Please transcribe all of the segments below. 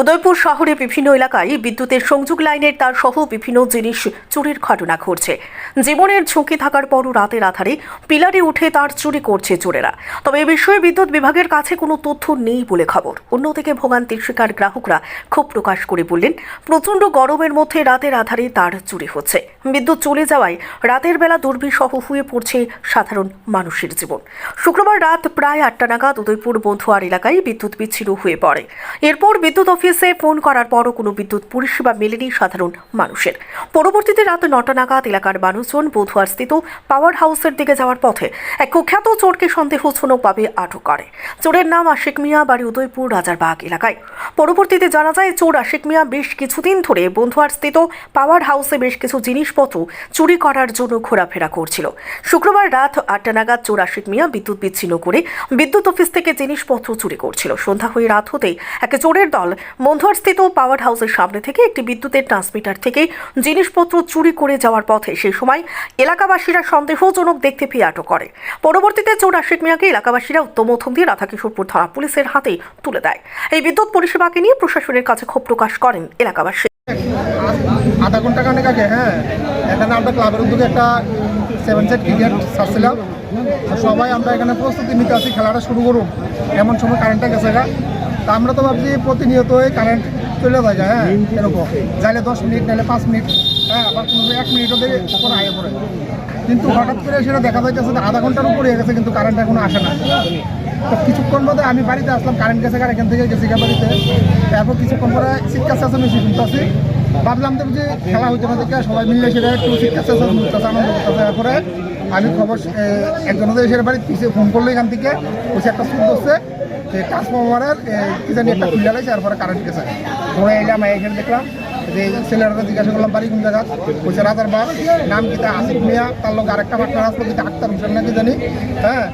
উদয়পুর শহরে বিভিন্ন এলাকায় বিদ্যুতের সংযোগ লাইনের তার সহ বিভিন্ন জিনিস চুরির ঘটনা ঘটছে। জীবনের ঝুঁকি থাকার পরও রাতের আধারে পিলারে উঠে তার চুরি করছে চোরেরা। তবে এ বিষয়ে বিদ্যুৎ বিভাগের কাছে কোনো তথ্য নেই বলে খবর। অন্যদিকে ভোগান্তির শিকার গ্রাহকরা ক্ষোভ প্রকাশ করে বললেন, প্রচণ্ড গরমের মধ্যে রাতের আধারে তার চুরি হচ্ছে। বিদ্যুৎ চলে যাওয়ায় রাতের বেলা দুর্বিষহ হয়ে পড়ছে সাধারণ মানুষের জীবন। শুক্রবার রাত প্রায় আটটা নাগাদ উদয়পুর বন্ধুয়ার এলাকায় বিদ্যুৎ বিচ্ছিন্ন হয়ে পড়ে। এরপর বিদ্যুৎ অফিসে ফোন করার পরও কোনো বিদ্যুৎ পরিষেবা মেলেনি সাধারণ মানুষের। পরবর্তীতে রাত নটা নাগাদ এলাকার মানুষজন বধুয়ার স্থিত পাওয়ার হাউসের দিকে যাওয়ার পথে এক কুখ্যাত চোরকে সন্দেহজনকভাবে আটক করে। চোরের নাম আশিক মিয়া, বাড়ি উদয়পুর, রাজারবাগ এলাকায়। পরবর্তীতে জানা যায়, চোর আশিক মিয়া বেশ কিছুদিন ধরে বন্ধুয়ার স্থিত পাওয়ার হাউসে বেশ কিছু জিনিসপত্র চুরি করার জন্য ঘোরাফেরা করছিল। শুক্রবার রাত আটটা নাগাদ চোর আশিক মিয়া বিদ্যুৎ বিচ্ছিন্ন করে বিদ্যুৎ অফিস থেকে জিনিসপত্র চুরি করছিল। সন্ধ্যা হয়ে রাত হতেই এক চোরের দল বন্ধুয়ার স্থিত পাওয়ার হাউসের সামনে থেকে একটি বিদ্যুতের ট্রান্সমিটার থেকে জিনিসপত্র চুরি করে যাওয়ার পথে সেই সময় এলাকাবাসীরা সন্দেহজনক দেখতে পেয়ে আটক করে। পরবর্তীতে চোর আশিক মিয়াকে এলাকাবাসীরা উত্তম মধ্যম দিয়ে রাধাকিশোরপুর থানা পুলিশের হাতে তুলে দেয়। এই বিদ্যুৎ পরিষেবাকে নিয়ে প্রশাসনের কাছে ক্ষোভ প্রকাশ করেন এলাকাবাসী। আধা ঘণ্টা খানেক আগে হ্যাঁ। এখানে আমরা ক্লাবের উদ্যোগে একটা সেভেন সেট ক্রিকেট ছাড়ছিলাম। তো সবাই আমরা এখানে প্রস্তুতি নিতে আসি, খেলাটা শুরু করুন। এমন সময় কারেন্টটা গেছে তা আমরা তো ভাবছি প্রতিনিয়তই কারেন্ট চলে যায় হ্যাঁ এরকম। যাইলে দশ মিনিট নাহলে পাঁচ মিনিট হ্যাঁ আবার কোনো এক মিনিটও দিয়ে তখন আগে পড়ে কিন্তু হঠাৎ করে সেটা দেখা যাইতেছে যে আধা ঘণ্টার উপরে গেছে, কিন্তু কারেন্ট এখনও আসে না। তো কিছুক্ষণ মধ্যে আমি বাড়িতে আসলাম কারেন্ট গেছে কার এখান থেকে, গেছি বাড়িতে তারপর কিছুক্ষণ পরে শিক্ষা শাসন এসে শুনতেছি ভাবলাম তো যে খেলা হইতে না দেখে সবাই মিলে সেটা একটু শিক্ষা শাসন করতেছে আনন্দ করতেছে। তারপরে আমি খবর একজন এসে বাড়ি পিছিয়ে ফোন করল এখান থেকে বসে একটা সুদ যে ট্রান্সফরমারের কি জানি একটা খুলে লাগছে তারপরে কারেন্ট গেছে। ধরে এলাম এখানে দেখলাম যে ছেলেরা জিজ্ঞাসা করলাম বাড়ি কোন জায়গা বলছে রাজার বার নাম কিতা আসিফ মিয়া তার লোক আরেকটা পার্টনার আসলো কিতা আক্তার হোসেন নাকি জানি। হ্যাঁ?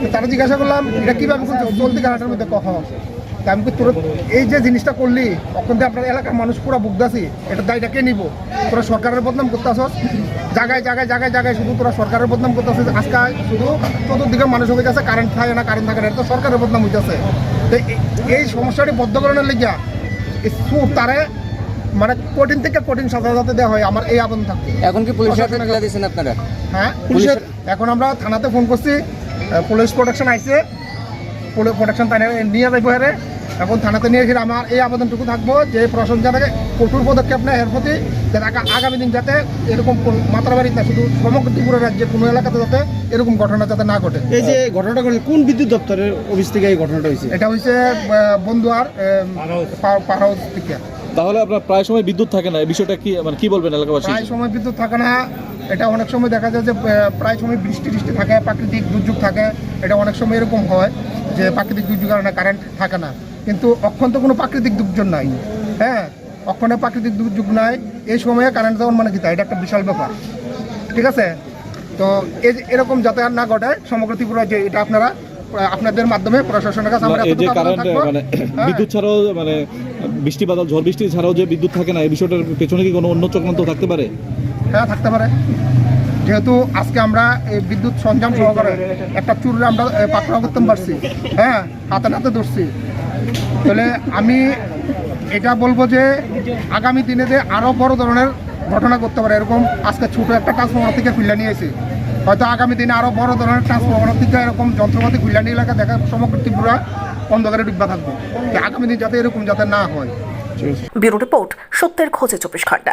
তো তারা জিজ্ঞাসা করলাম এটা কীভাবে চলতি কারাটার মধ্যে কখন? তা আমি তোর এই যে জিনিসটা করলি তখন আপনার এলাকার মানুষ পুরো বুকদাসি এটা দায়টা কে নিব? তোরা সরকারের বদনাম করতেছ জায়গায় জায়গায় জায়গায় জায়গায় শুধু তোরা সরকারের বদনাম করতেছে আজকে শুধু চতুর্দিকে মানুষ হয়ে গেছে কারেন্ট থাকে না কারেন্ট থাকে না এটা তো সরকারের বদনাম হইতেছে। তো এই- সমস্যাটি বদ্ধকরণের লেগিয়া এই সুর তারে মানে কঠিন থেকে কঠিন সাজা যাতে দেওয়া হয় আমার এই আবেদন থাকবে এখন কি দিয়েছেন আপনারা? হ্যাঁ পুলিশের এখন আমরা থানাতে ফোন করছি পুলিশ প্রোটেকশন আইছে পুলিশ প্রোটেকশন তাই নিয়ে যাইব হেরে। এখন থানাতে নিয়ে এসে আমার এই আবেদনটুকু থাকব যে প্রশাসন যাতে কঠোর পদক্ষেপ নেয় এর প্রতি যাতে আগা- আগামী দিন যাতে এরকম কোন- মাত্রাবাড়ি না শুধু সমগ্র ত্রিপুরা রাজ্যের কোনো এলাকাতে যাতে এরকম ঘটনা যাতে না ঘটে। এই যে ঘটনাটা ঘটে কোন বিদ্যুৎ দপ্তরের অফিস থেকে এই ঘটনাটা হয়েছে? এটা হচ্ছে বন্ধুয়ার পাহাড় থেকে। তাহলে আপনার প্রায় সময় বিদ্যুৎ থাকে না? এই বিষয়টা কি মানে কি বলবেন এলাকাবাসী? প্রায় সময় বিদ্যুৎ থাকে না। এটা অনেক সময় দেখা যায় যে প্রায় সময় বৃষ্টি টিষ্টি থাকে প্রাকৃতিক দুর্যোগ থাকে। এটা অনেক সময় এরকম হয় যে প্রাকৃতিক দুর্যোগ কারণে কারেন্ট থাকে না। কিন্তু অক্ষণ তো কোনো প্রাকৃতিক দুর্যোগ নাই। হ্যাঁ অক্ষণে প্রাকৃতিক দুর্যোগ নাই। এই সময়ে কারেন্ট যাওয়ার মানে কি তা? এটা একটা বিশাল ব্যাপার। ঠিক আছে? তো এই এরকম যাতে আর না ঘটে সমগ্র ত্রিপুরা যে এটা আপনারা আপনাদের মাধ্যমে প্রশাসনের কাছে আমরা এই যে কারেন্ট। মানে হ্যাঁ। বিদ্যুৎ ছাড়াও মানে বৃষ্টি বাদল ঝড় বৃষ্টি ছাড়াও যে বিদ্যুৎ থাকে না এই বিষয়টার পেছনে কি কোনো অন্য চক্রান্ত থাকতে পারে? হ্যাঁ থাকতে পারে। যেহেতু আজকে আমরা এই বিদ্যুৎ সরঞ্জাম সহকারে একটা চুরে আমরা পাকড়াও করতে পারছি। হ্যাঁ হাতে হাতে ধরছি। তাহলে আমি এটা বলব যে আগামী দিনে যে আরও বড় ধরনের ঘটনা করতে পারে, এরকম আজকে ছোটো একটা ট্রান্সফরমার থেকে খুলে নিয়ে এসে, হয়তো আগামী দিনে আরও বড় ধরনের ট্রান্সফরমার থেকে এরকম যন্ত্রপাতি খুলে নিয়ে এলাকা দেখা সমগ্র ত্রিপুরা অন্ধকারে ডুববা থাকবে। আগামী দিন যাতে এরকম যাতে না হয়। ব্যুরো রিপোর্ট সত্যের খোঁজে চব্বিশ ঘণ্টা।